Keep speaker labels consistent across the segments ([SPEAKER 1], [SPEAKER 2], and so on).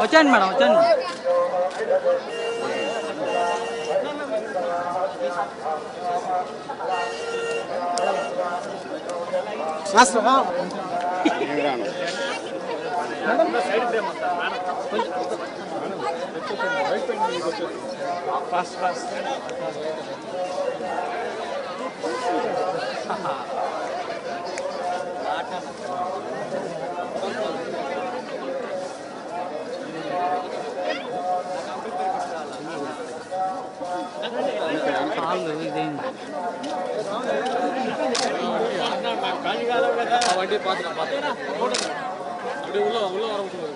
[SPEAKER 1] వచ్చాను మేడం వచ్చాను కాళ్ళు ఇదేంటి
[SPEAKER 2] வண்டி பார்த்துக்கலாம் பார்த்துக்கலாம் அப்படியே உள்ள உள்ள வர விட்டுருவாரு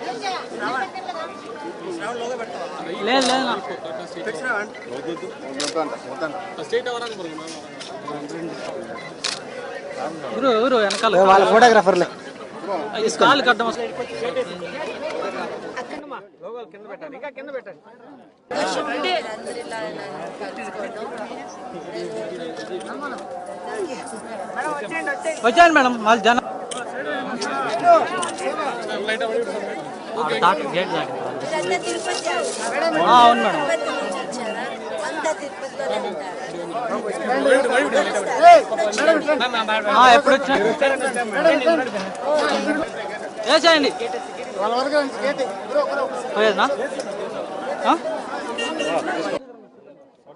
[SPEAKER 1] లేదు లేదు నా.
[SPEAKER 2] ஸ்ட்ரெயிட்டாக வராங்க பாருங்க
[SPEAKER 1] ఊరు ఊరు వెనకాల
[SPEAKER 3] వాళ్ళ
[SPEAKER 1] వచ్చాను మేడం వాళ్ళు జనం. గేట్ అవును మేడం.
[SPEAKER 4] తిరుపతి వేసేయండి. వచ్చారా అంతా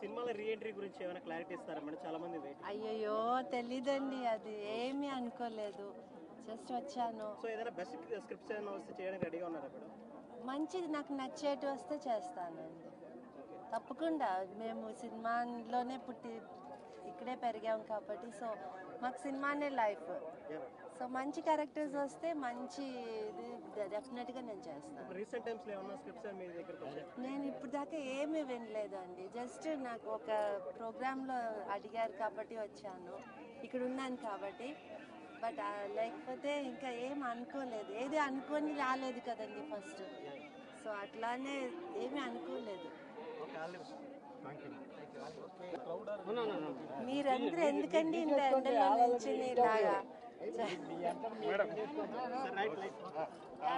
[SPEAKER 5] సినిమాల రీఎంట్రీ గురించి ఏమైనా క్లారిటీ ఇస్తారా మేడం చాలా మంది
[SPEAKER 4] అయ్యయ్యో తెలీదండి అది. ఏమీ అనుకోలేదు. జస్ట్ వచ్చాను.
[SPEAKER 5] సో ఏదైనా బెస్ట్ స్క్రిప్ట్స్ ఏమైనా వస్తే చేయడానికి రెడీగా ఉన్నారా మేడం
[SPEAKER 4] మంచిది. నాకు నచ్చేటి వస్తే చేస్తానండి. తప్పకుండా. మేము సినిమాలోనే పుట్టి ఇక్కడే పెరిగాం కాబట్టి సో మాకు సినిమానే లైఫ్. సో మంచి క్యారెక్టర్స్ వస్తే మంచి ఇది డెఫినెట్గా నేను చేస్తాను.
[SPEAKER 5] రీసెంట్ టైమ్స్లో ఏమన్నా స్క్రిప్ట్స్ మీ
[SPEAKER 4] ఇప్పుడు దాకా ఏమీ వినలేదండి. జస్ట్ నాకు ఒక ప్రోగ్రాంలో అడిగారు కాబట్టి వచ్చాను. ఇక్కడ ఉన్నాను కాబట్టి. బట్ లేకపోతే ఇంకా ఏం అనుకోలేదు. ఏది అనుకొని రాలేదు కదండి ఫస్ట్. సో అట్లానే ఏమీ అనుకోలేదు. మీరందరూ ఎందుకండి ఇంత ఎండలో నుంచి ఇలాగా